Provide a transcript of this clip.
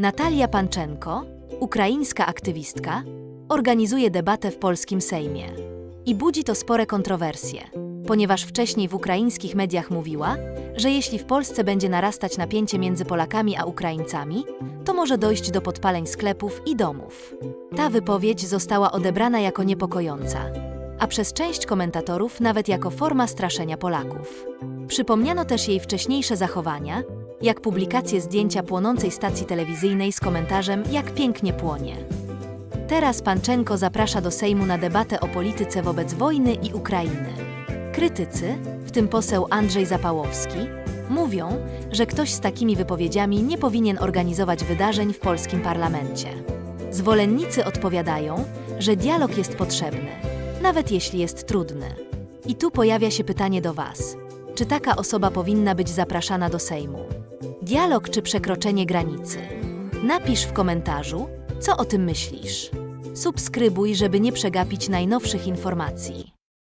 Natalia Panczenko, ukraińska aktywistka, organizuje debatę w polskim Sejmie. I budzi to spore kontrowersje, ponieważ wcześniej w ukraińskich mediach mówiła, że jeśli w Polsce będzie narastać napięcie między Polakami a Ukraińcami, to może dojść do podpaleń sklepów i domów. Ta wypowiedź została odebrana jako niepokojąca, a przez część komentatorów nawet jako forma straszenia Polaków. Przypomniano też jej wcześniejsze zachowania, jak publikację zdjęcia płonącej stacji telewizyjnej z komentarzem Jak pięknie płonie. Teraz Panczenko zaprasza do Sejmu na debatę o polityce wobec wojny i Ukrainy. Krytycy, w tym poseł Andrzej Zapałowski, mówią, że ktoś z takimi wypowiedziami nie powinien organizować wydarzeń w polskim parlamencie. Zwolennicy odpowiadają, że dialog jest potrzebny, nawet jeśli jest trudny. I tu pojawia się pytanie do Was: czy taka osoba powinna być zapraszana do Sejmu? Dialog czy przekroczenie granicy? Napisz w komentarzu, co o tym myślisz. Subskrybuj, żeby nie przegapić najnowszych informacji.